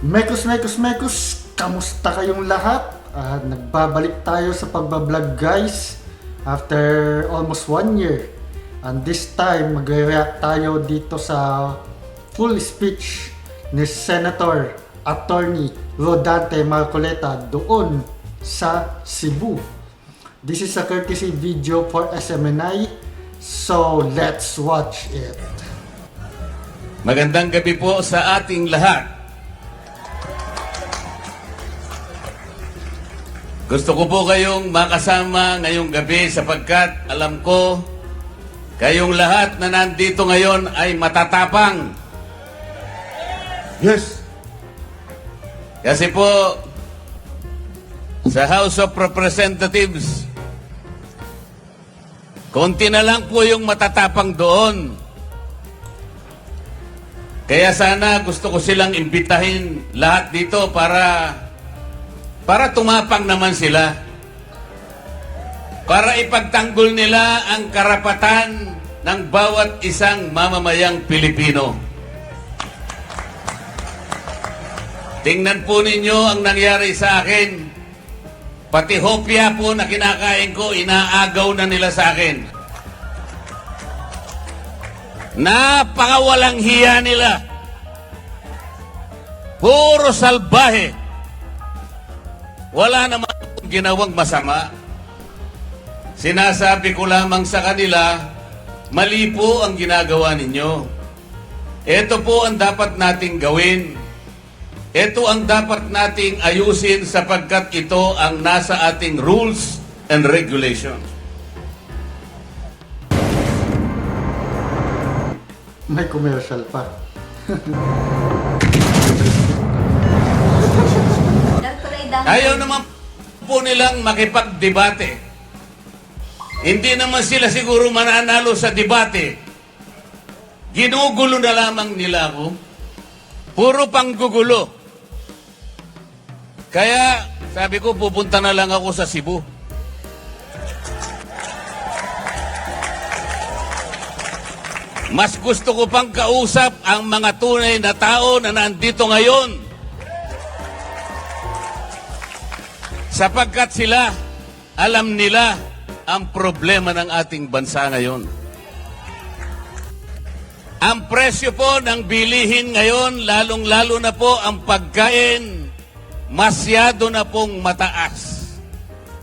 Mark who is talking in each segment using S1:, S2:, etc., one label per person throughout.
S1: Mekos, mekos, mekos, kamusta kayong lahat? Ah, nagbabalik tayo sa pagbablog guys after almost one year. And this time, magre-react tayo dito sa full speech ni Senator Attorney Rodante Marcoleta doon sa Cebu. This is a courtesy video for SMNI, so let's watch it.
S2: Magandang gabi po sa ating lahat. Gusto ko po kayong makasama ngayong gabi sapagkat alam ko kayong lahat na nandito ngayon ay matatapang.
S1: Yes!
S2: Kasi po sa House of Representatives, konti na lang po yung matatapang doon. Kaya sana gusto ko silang imbitahin lahat dito para para tumapang naman sila. Para ipagtanggol nila ang karapatan ng bawat isang mamamayang Pilipino. Tingnan po ninyo ang nangyari sa akin. Pati hopya po na kinakain ko, inaagaw na nila sa akin. Napakawalang hiya nila. Puro salbahe. Wala naman ginawang masama. Sinasabi ko lamang sa kanila, mali po ang ginagawa ninyo. Ito po ang dapat nating gawin. Ito ang dapat nating ayusin sapagkat ito ang nasa ating rules and regulations.
S1: May commercial pa.
S2: Ayaw naman po nilang makipagdebate. Hindi naman sila siguro mananalo sa debate. Ginugulo na lamang nila ako. Puro panggugulo. Kaya sabi ko pupunta na lang ako sa Cebu. Mas gusto ko pang kausap ang mga tunay na tao na nandito ngayon. Sapagkat sila, alam nila ang problema ng ating bansa ngayon. Ang presyo po ng bilihin ngayon, lalong-lalo na po ang pagkain, masyado na pong mataas.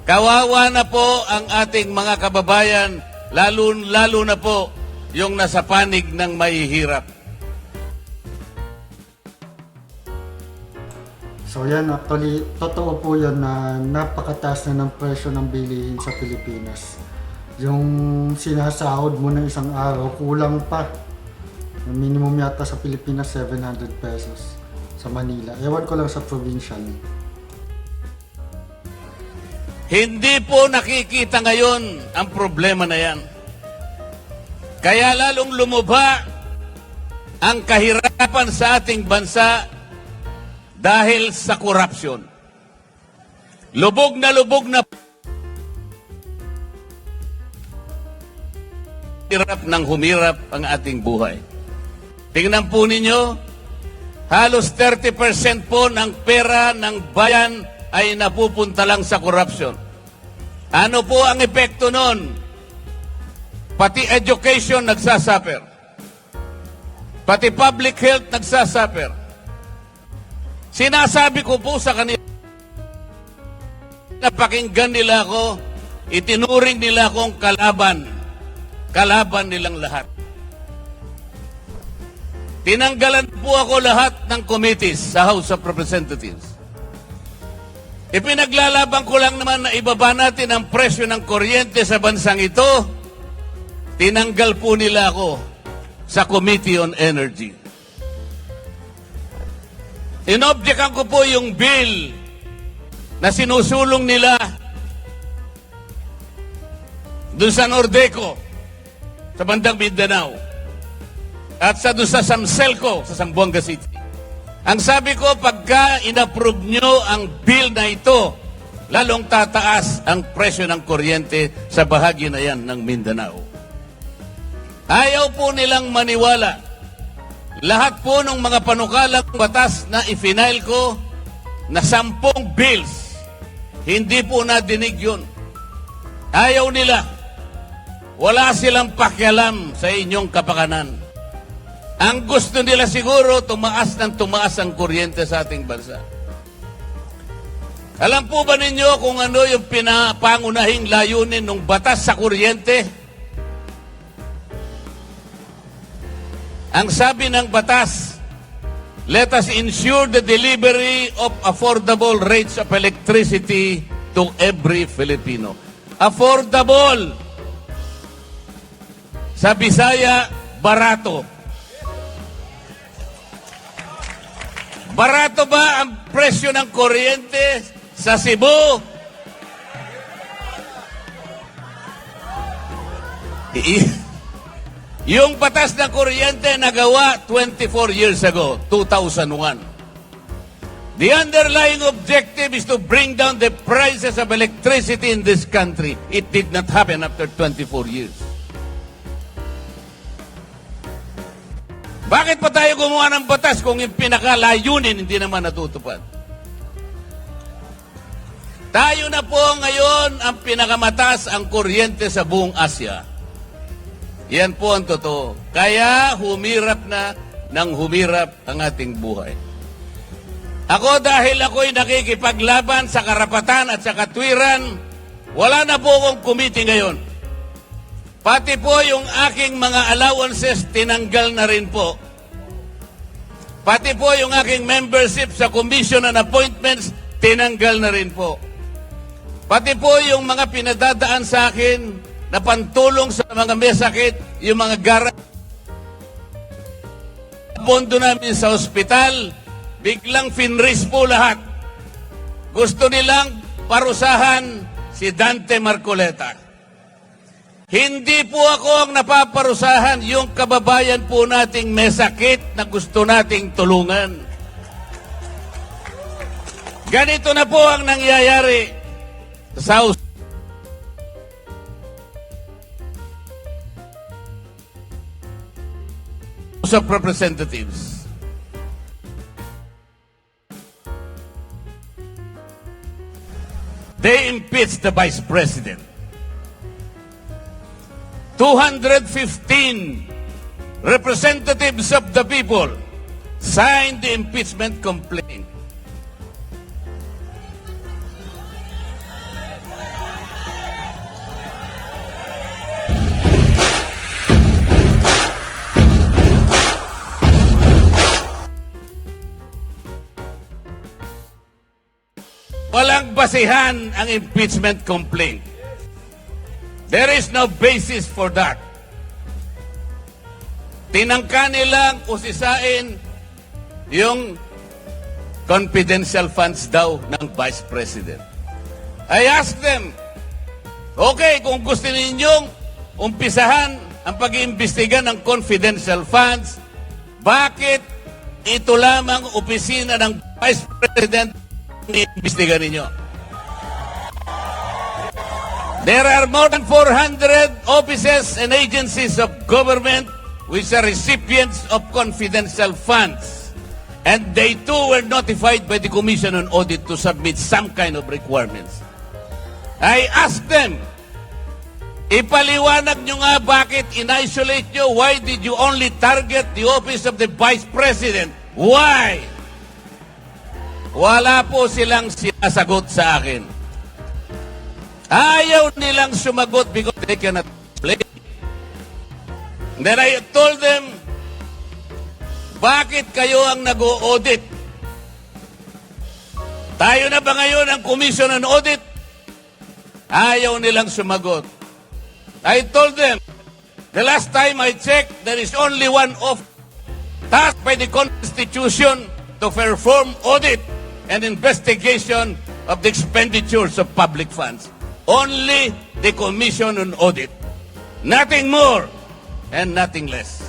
S2: Kawawa na po ang ating mga kababayan, lalo-lalo na po yung nasa panig ng mahihirap.
S1: So yan, actually, totoo po yan na napakataas na ng presyo ng bilihin sa Pilipinas. Yung sinasahod mo ng isang araw, kulang pa. Yung minimum yata sa Pilipinas, 700 pesos sa Manila. Ewan ko lang sa provincial.
S2: Hindi po nakikita ngayon ang problema na yan. Kaya lalong lumubha ang kahirapan sa ating bansa dahil sa korupsyon. Lubog na lubog na hirap ng humirap ang ating buhay. Tingnan po ninyo, halos 30% po ng pera ng bayan ay napupunta lang sa korupsyon. Ano po ang epekto nun? Pati education nagsasuffer. Pati public health nagsasuffer. Sinasabi ko po sa kanila, napakinggan nila ako, itinuring nila akong kalaban. Kalaban nilang lahat. Tinanggalan po ako lahat ng committees sa House of Representatives. Ipinaglalaban ko lang naman na ibaba natin ang presyo ng kuryente sa bansang ito. Tinanggal po nila ako sa Committee on Energy. Inobjekan ko po yung bill na sinusulong nila doon sa Nordeco, sa bandang Mindanao, at sa doon sa Samselco, sa Zamboanga City. Ang sabi ko, pagka inapprove nyo ang bill na ito, lalong tataas ang presyo ng kuryente sa bahagi na yan ng Mindanao. Ayaw po nilang maniwala lahat po ng mga panukalang batas na ifinail ko na sampung bills, hindi po nadinig yun. Ayaw nila. Wala silang pakialam sa inyong kapakanan. Ang gusto nila siguro, tumaas ng tumaas ang kuryente sa ating bansa. Alam po ba ninyo kung ano yung pinapangunahing layunin ng batas sa kuryente? Ang sabi ng batas, let us ensure the delivery of affordable rates of electricity to every Filipino. Affordable! Sa Bisaya, barato. Barato ba ang presyo ng kuryente sa Cebu? I- yung batas ng kuryente nagawa 24 years ago, 2001. The underlying objective is to bring down the prices of electricity in this country. It did not happen after 24 years. Bakit pa tayo gumawa ng batas kung yung pinakalayunin hindi naman natutupad? Tayo na po ngayon ang pinakamataas ang kuryente sa buong Asya. Yan po ang totoo. Kaya humirap na ng humirap ang ating buhay. Ako dahil ako'y nakikipaglaban sa karapatan at sa katwiran, wala na po akong kumiti ngayon. Pati po yung aking mga allowances, tinanggal na rin po. Pati po yung aking membership sa commission and appointments, tinanggal na rin po. Pati po yung mga pinadadaan sa akin na pantulong sa mga may sakit, yung mga gara pondo namin sa ospital, biglang finris po lahat. Gusto nilang parusahan si Dante Marcoleta. Hindi po ako ang napaparusahan, yung kababayan po nating may sakit na gusto nating tulungan. Ganito na po ang nangyayari sa House of Representatives. They impeached the Vice President. 215 representatives of the people signed the impeachment complaint. Basihan ang impeachment complaint. There is no basis for that. Tinangka nilang usisain yung confidential funds daw ng Vice President. I asked them, okay, kung gusto ninyong umpisahan ang pag-iimbestiga ng confidential funds, bakit ito lamang opisina ng Vice President iimbestiga ninyo? There are more than 400 offices and agencies of government which are recipients of confidential funds. And they too were notified by the Commission on Audit to submit some kind of requirements. I asked them, ipaliwanag nyo nga bakit in-isolate nyo, why did you only target the office of the Vice President? Why? Wala po silang sinasagot sa akin. Ayaw nilang sumagot because they cannot explain. Then I told them, bakit kayo ang nag-audit? Tayo na ba ngayon ang Commission on Audit? Ayaw nilang sumagot. I told them, the last time I checked, there is only one of tasked by the Constitution to perform audit and investigation of the expenditures of public funds. Only the Commission on Audit. Nothing more and nothing less.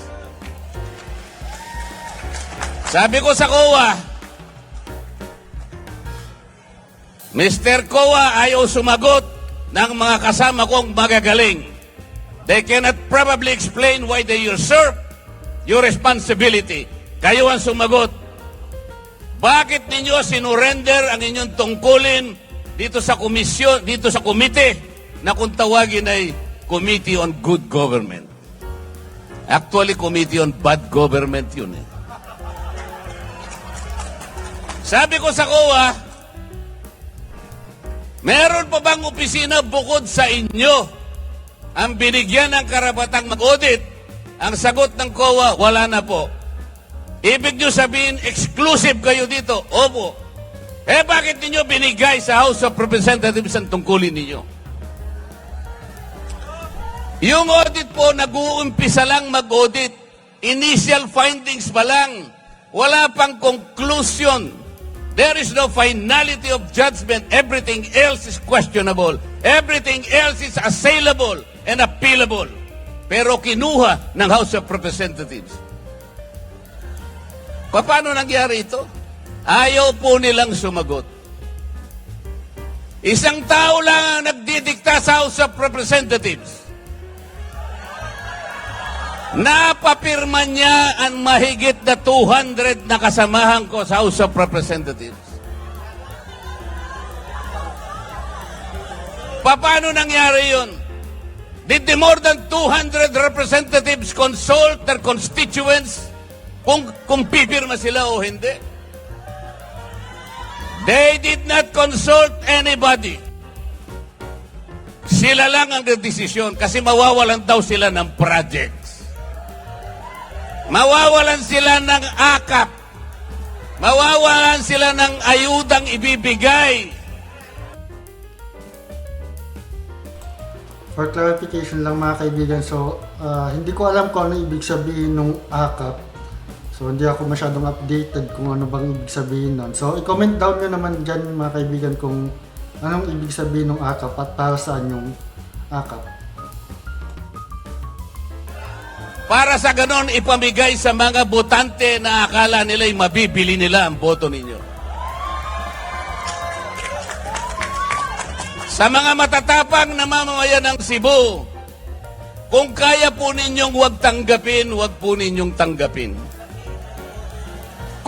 S2: Sabi ko sa COA, Mr. COA ayaw sumagot ng mga kasama kong magagaling. They cannot probably explain why they usurp your responsibility. kayo ang sumagot. Bakit ninyo sinurrender ang inyong tungkulin dito sa komisyon, dito sa komite na kung tawagin ay Committee on Good Government? Actually, Committee on Bad Government yun eh. Sabi ko sa COA, meron pa bang opisina bukod sa inyo ang binigyan ng karapatang mag-audit? Ang sagot ng COA, wala na po. Ibig nyo sabihin, exclusive kayo dito. Opo. Eh bakit ninyo binigay sa House of Representatives ang tungkulin ninyo? Yung audit po, nag-uumpisa lang mag-audit. Initial findings pa lang. Wala pang conclusion. There is no finality of judgment. Everything else is questionable. Everything else is assailable and appealable. Pero kinuha ng House of Representatives. Pa- Paano nangyari ito? Ayaw po nilang sumagot. Isang tao lang ang nagdidikta sa House of Representatives. Napapirma niya ang mahigit na 200 na kasamahan ko sa House of Representatives. Pa- Paano nangyari yun? Did the more than 200 representatives consult their constituents kung, kung pipirma sila o hindi? They did not consult anybody. Sila lang ang desisyon kasi mawawalan daw sila ng projects. Mawawalan sila ng akap. Mawawalan sila ng ayudang ibibigay.
S1: For clarification lang mga kaibigan, so ah, hindi ko alam kung ano ibig sabihin ng AKAP. So hindi ako masyadong updated kung ano bang ibig sabihin nun. So i-comment down nyo naman dyan mga kaibigan kung anong ibig sabihin ng AKAP at para saan yung AKAP.
S2: Para sa ganon, ipamigay sa mga botante na akala nila'y mabibili nila ang boto ninyo. Sa mga matatapang na mamamayan ng Cebu, kung kaya po ninyong huwag tanggapin, huwag po ninyong tanggapin.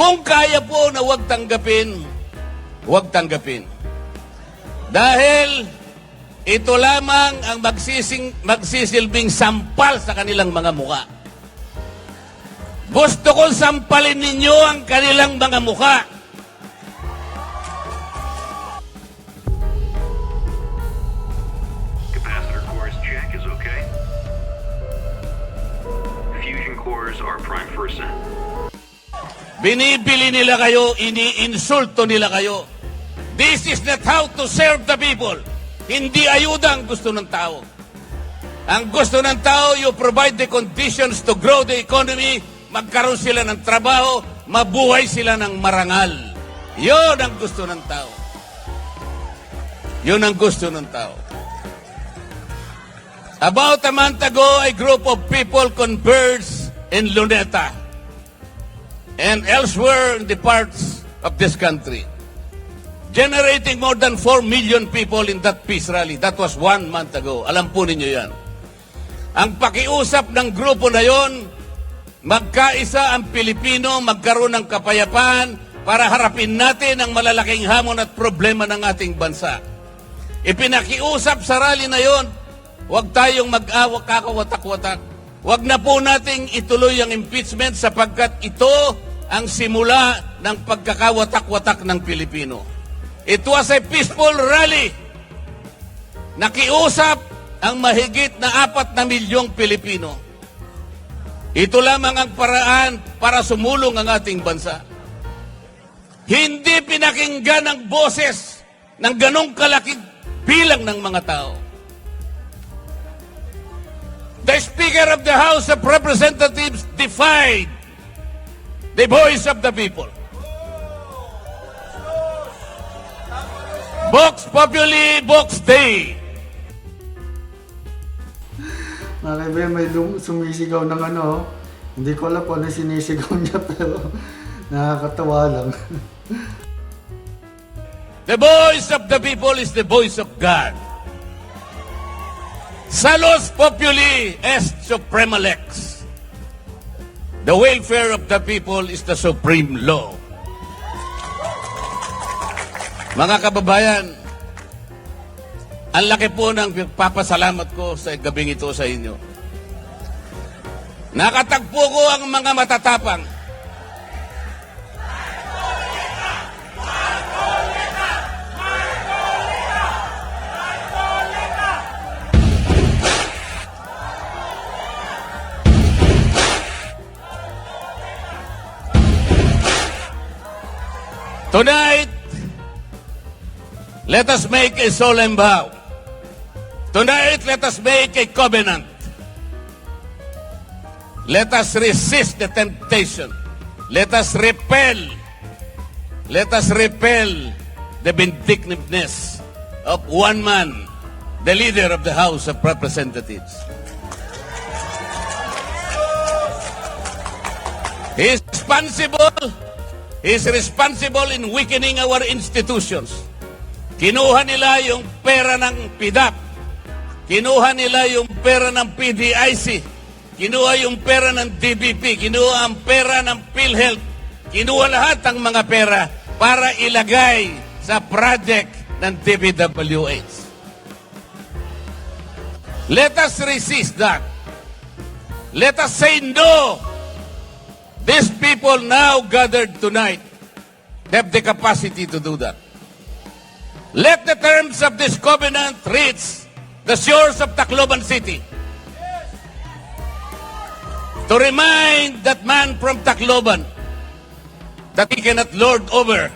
S2: Kung kaya po na huwag tanggapin, huwag tanggapin. Dahil ito lamang ang magsising, magsisilbing sampal sa kanilang mga muka. Gusto kong sampalin ninyo ang kanilang mga muka.
S3: Okay. Fusion cores are prime for ascent.
S2: Binibili nila kayo, iniinsulto nila kayo. This is not how to serve the people. Hindi ayuda ang gusto ng tao. Ang gusto ng tao, you provide the conditions to grow the economy, magkaroon sila ng trabaho, mabuhay sila ng marangal. Yon ang gusto ng tao. Yun ang gusto ng tao. About a month ago, a group of people converged in Luneta and elsewhere in the parts of this country, generating more than 4 million people in that peace rally. That was one month ago. Alam po ninyo yan. Ang pakiusap ng grupo na yon, magkaisa ang Pilipino, magkaroon ng kapayapaan para harapin natin ang malalaking hamon at problema ng ating bansa. Ipinakiusap sa rally na yon, huwag tayong mag-awak kakawatak-watak. Huwag na po nating ituloy ang impeachment sapagkat ito ang simula ng pagkakawatak-watak ng Pilipino. It was a peaceful rally. Nakiusap ang mahigit na apat na milyong Pilipino. Ito lamang ang paraan para sumulong ang ating bansa. Hindi pinakinggan ang boses ng ganong kalaking bilang ng mga tao. The Speaker of the House of Representatives defied the voice of the people. Vox Populi, Vox Dei.
S1: Mga kaibigan, may sumisigaw ng ano, hindi ko alam kung ano sinisigaw niya pero nakakatawa lang.
S2: The voice of the people is the voice of God. Salus populi est suprema lex. The welfare of the people is the supreme law. Mga kababayan, ang laki po ng papasalamat ko sa gabing ito sa inyo. Nakatagpo ko ang mga matatapang. Tonight, let us make a solemn vow. Tonight, let us make a covenant. Let us resist the temptation. Let us repel. Let us repel the vindictiveness of one man, the leader of the House of Representatives. He is responsible. Is responsible in weakening our institutions. Kinuha nila yung pera ng PIDAP. Kinuha nila yung pera ng PDIC. Kinuha yung pera ng DBP. Kinuha ang pera ng PhilHealth. Kinuha lahat ang mga pera para ilagay sa project ng DPWH. Let us resist that. Let us say no. These people now gathered tonight have the capacity to do that. Let the terms of this covenant reach the shores of Tacloban City. To remind that man from Tacloban that he cannot lord over,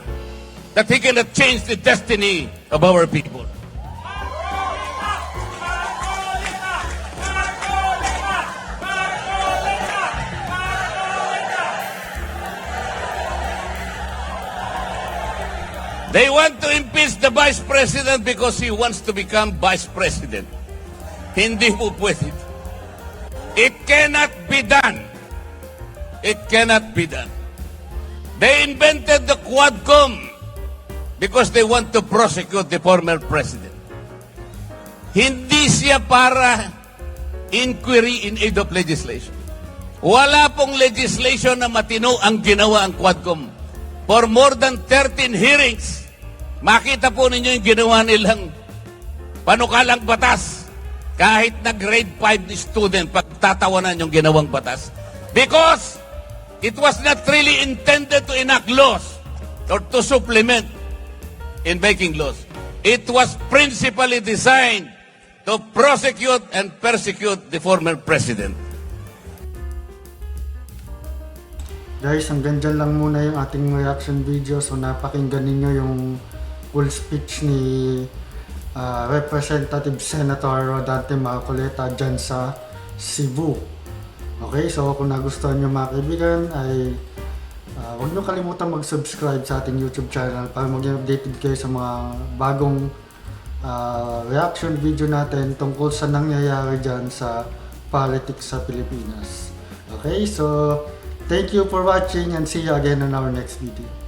S2: that he cannot change the destiny of our people. They want to impeach the vice president because he wants to become vice president. Hindi po pwede. It cannot be done. It cannot be done. They invented the Quadcom because they want to prosecute the former president. Hindi siya para inquiry in aid of legislation. Wala pong legislation na matino ang ginawa ang Quadcom. For more than 13 hearings, makita po ninyo yung ginawa nilang panukalang batas. Kahit na grade 5 ni student, pagtatawanan yung ginawang batas. Because it was not really intended to enact laws or to supplement in making laws. It was principally designed to prosecute and persecute the former president.
S1: Guys, hanggang dyan lang muna yung ating reaction video. So napakinggan ninyo yung full speech ni ah, Representative Senator Rodante Marcoleta dyan sa Cebu. Okay, so kung nagustuhan nyo mga kaibigan ay ah, huwag nyo kalimutan mag-subscribe sa ating YouTube channel para maging updated kayo sa mga bagong ah, reaction video natin tungkol sa nangyayari dyan sa politics sa Pilipinas. Okay, so thank you for watching and see you again on our next video.